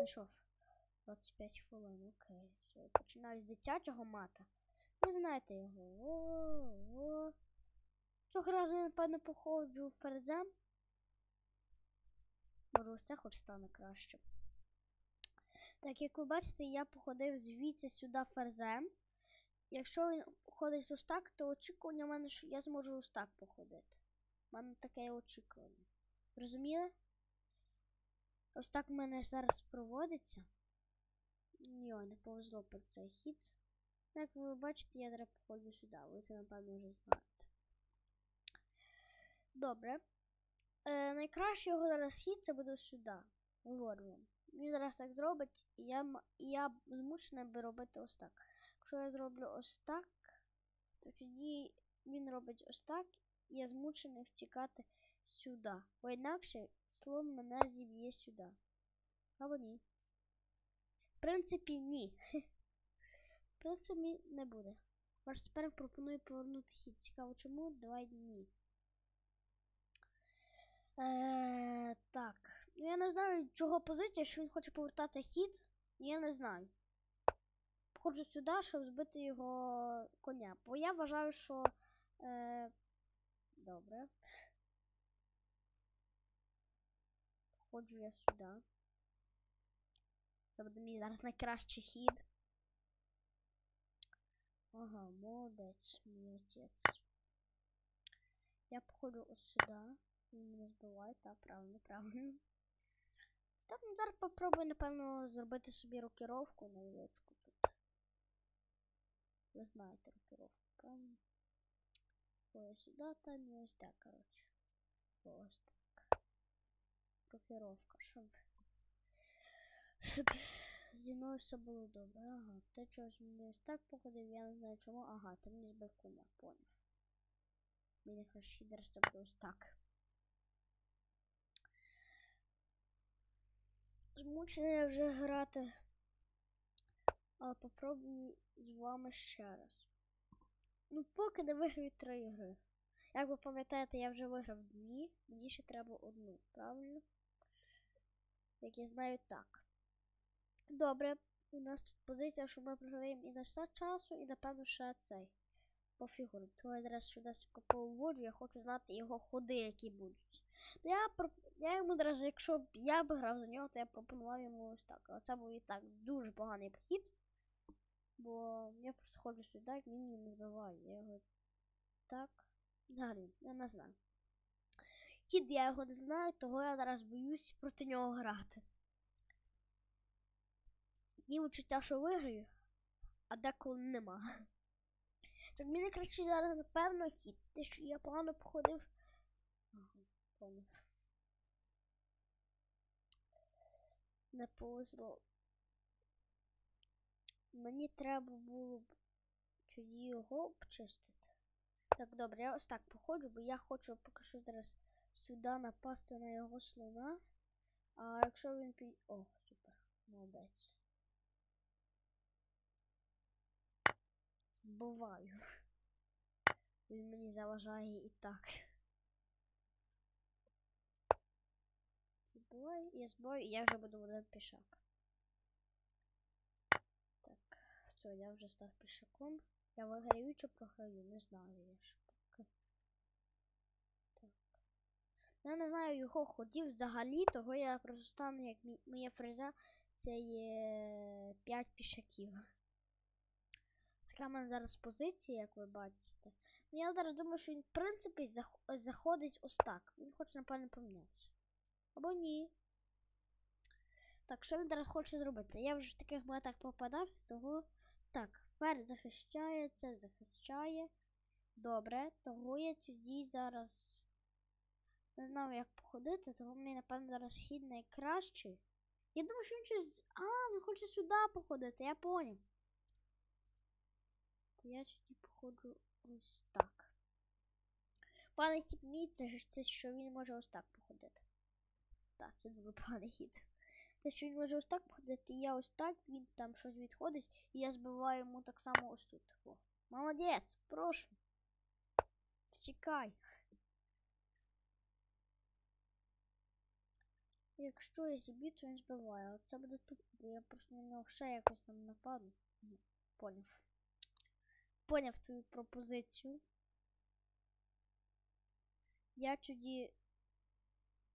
Пішов. 25 хвилин, окей. Все, починаю з дитячого мата. Ви знаєте його. О, о. Цього разу я, напевно, походжу ферзем. Може, ось це хоч стане краще. Так, як ви бачите, я походив звідси сюди ферзем. Якщо він ходить ось так, то очікування в мене, що я зможу ось так походити. У мене таке очікування. Розуміли? Ось так в мене зараз проводиться. Йо, не повезло про цей хід. Як ви бачите, я зараз походжу сюди. Ви це, напевно, вже знаєте. Добре. Е, найкраще його зараз хід це буде сюди. Вам. Він зараз так зробить, і я, я змушений би робити ось так. Якщо я зроблю ось так, то тоді він робить ось так, і я змушений втікати сюди. Бо інакше слон мене зіб'є сюди. Або ні. В принципі, ні. В принципі, не буде. Ваш тепер пропоную повернути хід. Цікаво, чому? Давай ні. Е, так. Ну, я не знаю, чого позиція, що він хоче повертати хід. Я не знаю. Походжу сюди, щоб збити його коня. Бо я вважаю, що. Е, добре. Походжу я сюди. Це буде мій зараз найкращий хід. Ага, молодець, мій отець. Я походжу ось сюди. Він мене збиває, так, правильно, правильно. Так, ну зараз попробую, напевно, зробити собі рокіровку невеличку тут. Ви знаєте рокіровку, правильно? Ось сюди, там і ось так, коротше. Ось так. Рокіровка, щоб. Щоб зі мною все було добре. Ага, ти чогось мені так походив, я не знаю чому. Ага, ти мені збив коня, поняв. Мені зараз це буде ось так. Змучений я вже грати. Але попробую з вами ще раз. Ну, поки не виграю три ігри. Як ви пам'ятаєте, я вже виграв дві, мені ще треба одну, правильно? Як я знаю, так. Добре, у нас тут позиція, що ми програємо і на старт часу, і напевно ще цей. По фігурам. То я зараз швидко поводжу, я хочу знати його ходи, які будуть. Ну, Я, я йому зараз, якщо б я б грав за нього, то я пропонував йому ось так. А це був і так дуже поганий похід. Бо я просто ходжу сюди, він мені не збиває. Я його так. Взагалі, я не знаю. Хід я його не знаю, того я зараз боюсь проти нього грати. Є відчуття, що виграю, а деколи нема. Так мені краще зараз, напевно, хід. Те, що я погано походив. Не повезло. Мені треба було б тоді його обчистити. Так, добре, я ось так походжу, бо я хочу поки що зараз сюди напасти на його слона. А якщо він під... О, супер, молодець. Буваю. Він мені заважає і так. Збиваю, я збиваю, і я вже буду один пішак. Так, все, я вже став пішаком. Я виграю чи програю, не знаю я ж поки. Так. Я не знаю його ходів взагалі, того я просто стану, як моя фреза, це є 5 пішаків. Така в мене зараз позиція, як ви бачите. Ну, я зараз думаю, що він, в принципі, заходить ось так. Він хоче, напевно, помінятися. Або ні. Так, що він зараз хоче зробити? Я вже в таких батах попадався, того. Так, ферзь захищає, це захищає. Добре, того я тоді зараз. Не знаю, як походити, того мені, напевно, зараз хід найкращий. Я думаю, що він щось. А, він хоче сюди походити, я поняв. То я тоді походжу ось так. Пане хід мій, це, що він може ось так походити. Так, це дуже поганий хід. Те, що він може ось так походити, і я ось так, він там щось відходить, і я збиваю йому так само ось тут. О. Молодець, прошу. Всікай. Якщо я зіб'ю, то він збиває. Але це буде бо я просто на нього ще якось там нападу. Поняв. Поняв твою пропозицію. Я тоді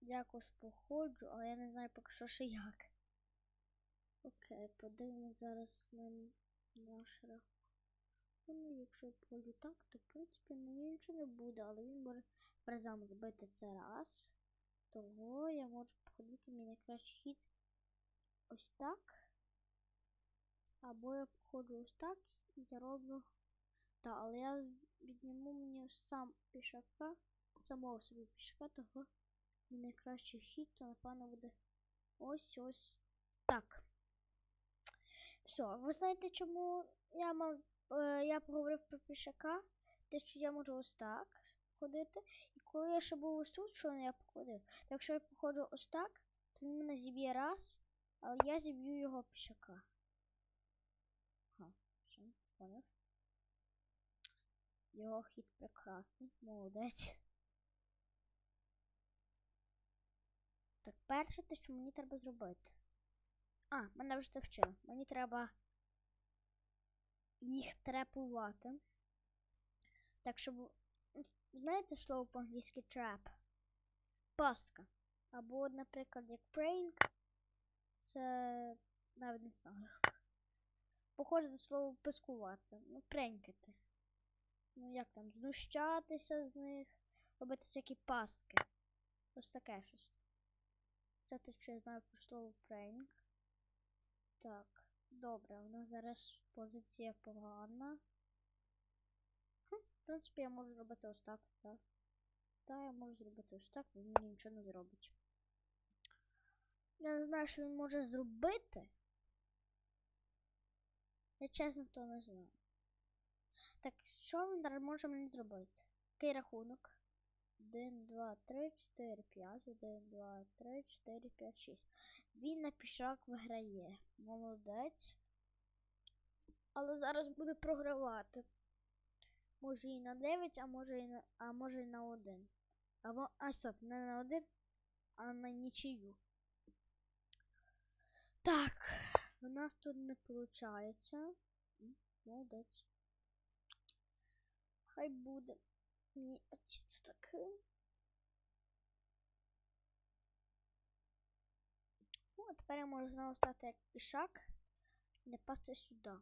якось походжу, але я не знаю поки що ще як. Окей, подивимось зараз на наш рахунок. Ну, якщо я походжу так, то в принципі мені нічого не буде, але він може призам збити це раз. Того я можу походити мій найкращий хід ось так. Або я походжу ось так і зароблю. Так, але я відніму мені сам пішака, самого собі пішака, того мій найкращий хід, то напевно буде ось ось так. Все, ви знаєте, чому я мав. Е, я поговорив про пішака, те, що я можу ось так ходити. Коли я ще був ось тут, що я походив, то якщо я походжу ось так, то він мене зіб'є раз, але я зіб'ю його пішака. Ага, все, поняв. Його хід прекрасний, молодець. Так, перше те, що мені треба зробити. А, мене вже це вчили. Мені треба їх трепувати. Так, щоб. Знаєте слово по-англійськи trap? Пастка. Або, наприклад, як prank. Це навіть не знаю. Похоже до слова пискувати. Ну, пренькати. Ну, як там, знущатися з них, робити всякі пастки. Ось таке щось. Це те, що я знаю про слово prank. Так, добре, у нас зараз позиція погана. Принципі, я можу зробити ось так, так. Так, я можу зробити ось так, він мені нічого не зробить. Я не знаю, що він може зробити. Я чесно то не знаю. Так, що він зараз може мені зробити? Який рахунок? 1, 2, 3, 4, 5, 1, 2, 3, 4, 5, 6. Він на пішак виграє. Молодець. Але зараз буде програвати. Може і на 9, а може і на, а може і на 1. Або, а стоп, не на 1, а на нічию. Так, у нас тут не виходить. Молодець. Хай буде мій отець таким. О, а тепер я можу знову стати як пішак і не пасти сюди.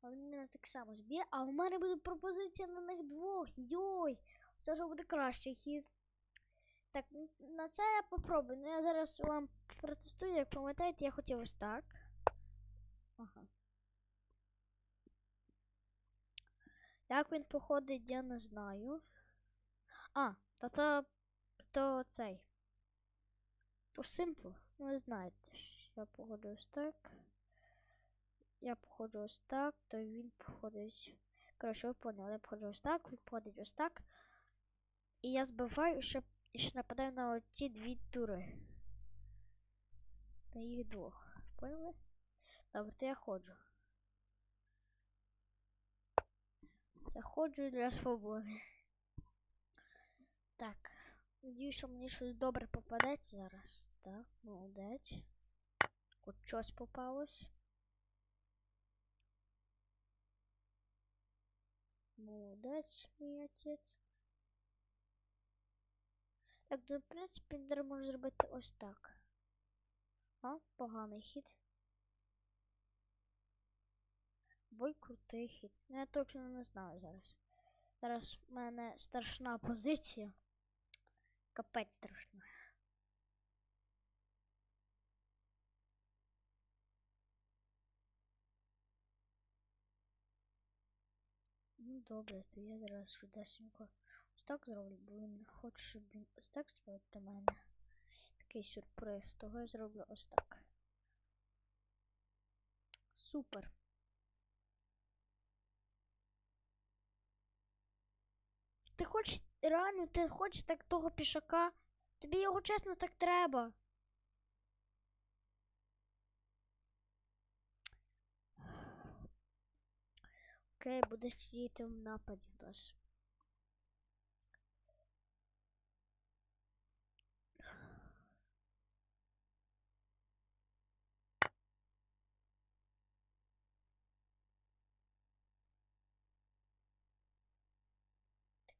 А він мене так само зб'є, а в мене буде пропозиція на них двох. Йой! Це вже буде кращий хід. Так, на це я попробую. Ну я зараз вам протестую, як пам'ятаєте, я хотів ось так. Ага. Як він походить, я не знаю. А, то то, то цей. То Simple. Ну, ви знаєте. Я походжу ось так. Я походжу ось так, то він походить. Коротше, ви поняли, я походжу ось так, він походить ось так. І я збиваю ще, і ще нападаю на ці дві тури. На їх двох. Поняли? Добре, то я ходжу. Я ходжу для свободи. Так. Надіюсь, що мені щось добре попадеться зараз. Так, молодець. От щось попалось. Молодець, мій отець. Так, то, в принципі, я можу зробити ось так. А, поганий хід. Бой крутий хід. Ну, я точно не знаю зараз. Зараз в мене страшна позиція. Капець страшна. Ну добре, то я зараз швидесенько ось так зроблю, бо він хоче, щоб він ось так зробив до мене. Такий сюрприз, того я зроблю ось так. Супер. Ти хочеш реально, ти хочеш так того пішака? Тобі його чесно так треба. окей, будеш сидіти в нападі теж.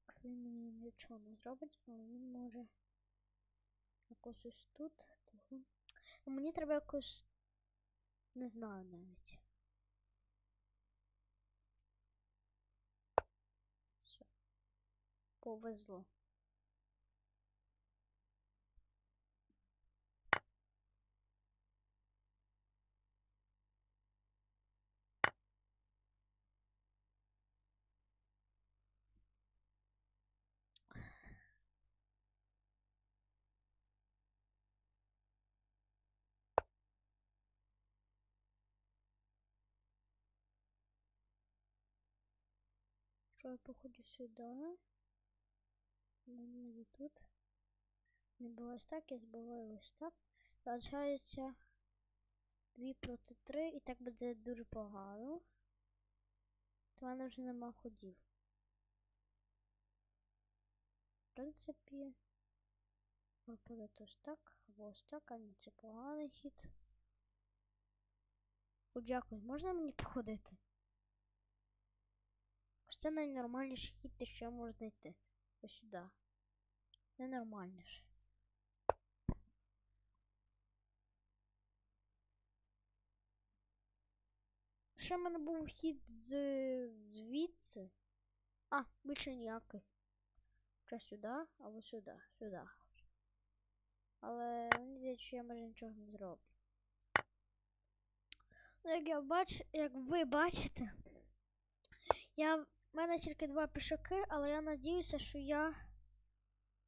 Так він мені нічого не зробить, але він може якось ось тут. Ну, мені треба якось... Не знаю навіть. Повезло. Я походу сюди. Мені не тут. Не було ось так, я збиваю ось так. Залишається 2 проти 3, і так буде дуже погано. То мене вже нема ходів. В принципі, виходить ось так, ось так, а ні, це поганий хід. О, дякую, можна мені походити? Ось це найнормальніший хід, що я можу знайти. Ось сюди. Ненормальніше. Ще в мене був хід з звідси. А, більше ніякий. Ще сюди, або сюди, сюди. Але мені здається, що я майже нічого не зроблю. Ну, як я бач, як ви бачите, я в мене тільки два пішаки, але я надіюся, що я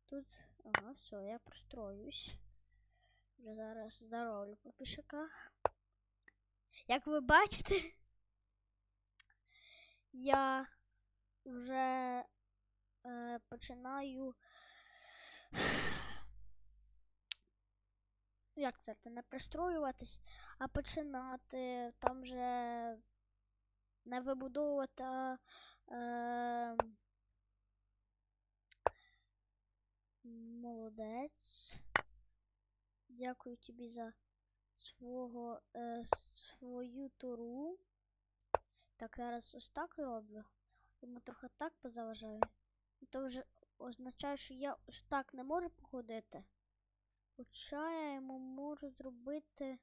тут. Ага, все, я простроюсь. Вже зараз зароблю по пішаках. Як ви бачите, я вже е, починаю. Як це не пристроюватись, а починати там вже не вибудовувати. Е, молодець. Дякую тобі за свого, е, свою туру. Так, зараз ось так роблю. Йому трохи так позаважаю. І то вже означає, що я ось так не можу походити. Хоча я йому можу зробити.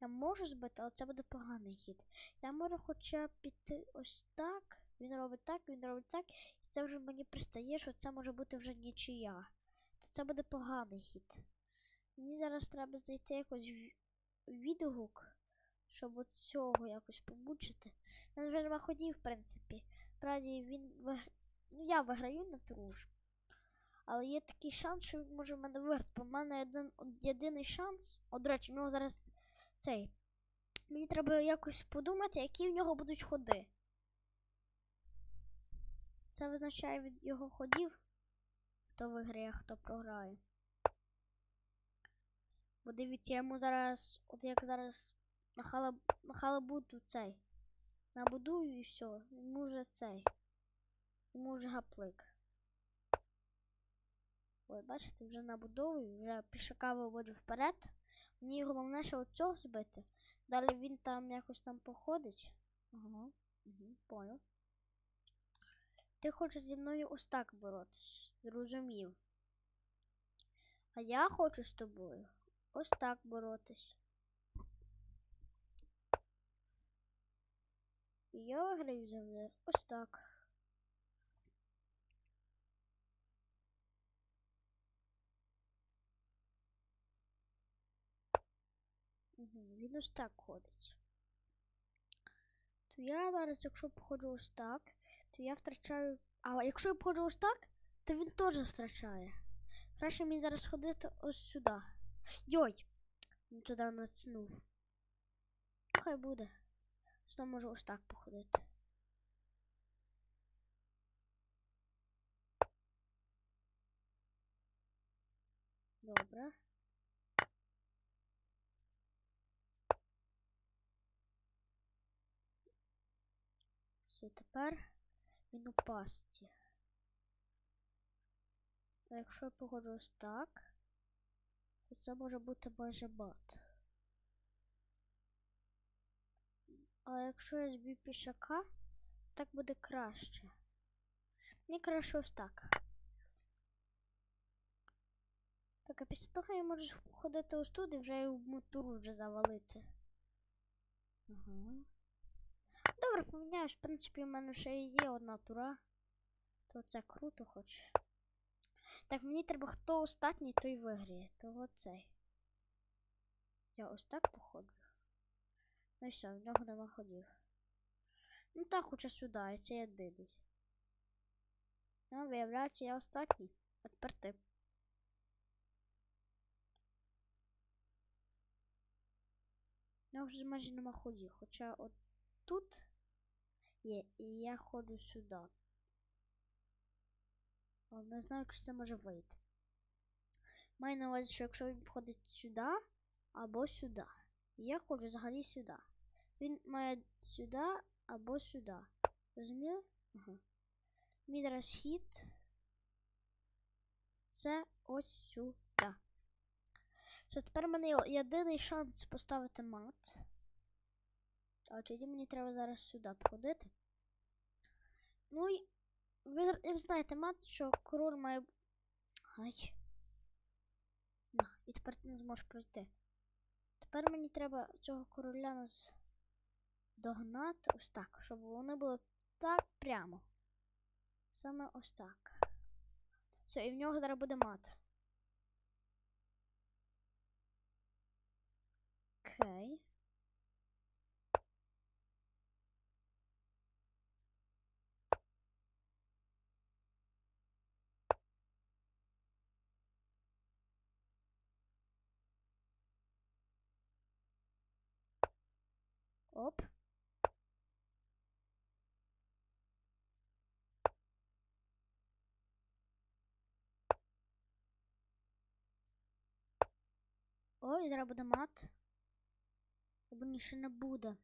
Я можу збити, але це буде поганий хід. Я можу хоча б піти ось так. Він робить так, він робить так. І це вже мені пристає, що це може бути вже нічия. То це буде поганий хід. Мені зараз треба знайти якось відгук, щоб от цього якось побучити. У мене вже нема ходів, в принципі. Справді він вигр... Ну, я виграю на туруж. Але є такий шанс, що він може в мене виграти. Бо в мене один, єдиний шанс. О, до речі, в нього зараз цей. Мені треба якось подумати, які в нього будуть ходи. Це визначає від його ходів, хто виграє, а хто програє. Бо дивіться, йому зараз, от як зараз на, халаб, на халабуту цей. Набудую і все. Йому вже цей. Йому вже гаплик. Ой, бачите, вже набудовую, вже пішака виводжу вперед. Мені головне, що оцього збити. Далі він там якось там походить. Ага, угу, поняв. Ти хочеш зі мною ось так боротись. Зрозумів. А я хочу з тобою ось так боротись. І я виграю завжди ось так. Угу, він ось так ходить. То я зараз, якщо походжу ось так, то я втрачаю. А якщо я походжу ось так, то він теж втрачає. Краще мені зараз ходити ось сюди. Йой! Він туди нацнув. Ну, Хай буде. Що можу ось так походити. Добре. Все, тепер він у пасті. А якщо я погоджу ось так, то це може бути майже бат. А якщо я зб'ю пішака, так буде краще. Мені краще ось так. Так, а після того я можу ходити ось тут і вже йому туру вже завалити. Ага. Добре, поміняюсь. В принципі, в мене ще є одна тура. То це круто хоч. Так, мені треба хто останній, той виграє. То оцей. Я ось так походжу. Ну і все, в нього нема ходів. Ну так, хоча сюди, і це єдиний. Ну, виявляється, я останній. А тепер ти. Я вже майже нема ходів, хоча от тут є, і я ходжу сюди. Але не знаю, чи це може вийти. Маю на увазі, що якщо він входить сюди або сюди. І я ходжу взагалі сюди. Він має сюди або сюди. Розуміли? Ага. Мій зараз хід. Це ось сюди. Все, тепер в мене єдиний шанс поставити мат. А тоді мені треба зараз сюди походити. Ну і ви, ви знаєте, мат, що король має. Ай. На, і тепер ти не зможеш пройти. Тепер мені треба цього короля нас догнати ось так, щоб вони були так прямо. Саме ось так. Все, і в нього зараз буде мат. Окей. Оп. Ой, зараз буде мат. Або ще не буде.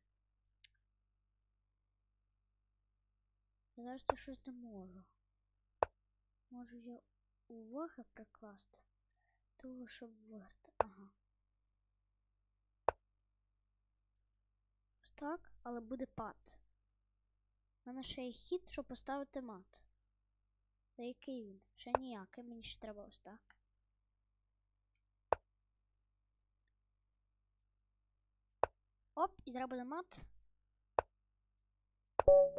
Я зараз це щось не можу. Можу я уваги прикласти того, щоб виграти. Ага. Так, але буде пад. У мене ще є хід, щоб поставити мат. Та який він? Ще ніякий, мені ще треба ось так. Оп, і зараз мат.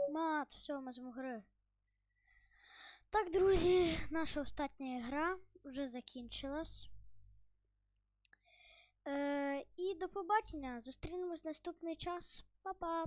Мат, все, ми змогли. Так, друзі, наша остання гра вже закінчилась. Е, і до побачення. Зустрінемось наступний час. Pop-pop.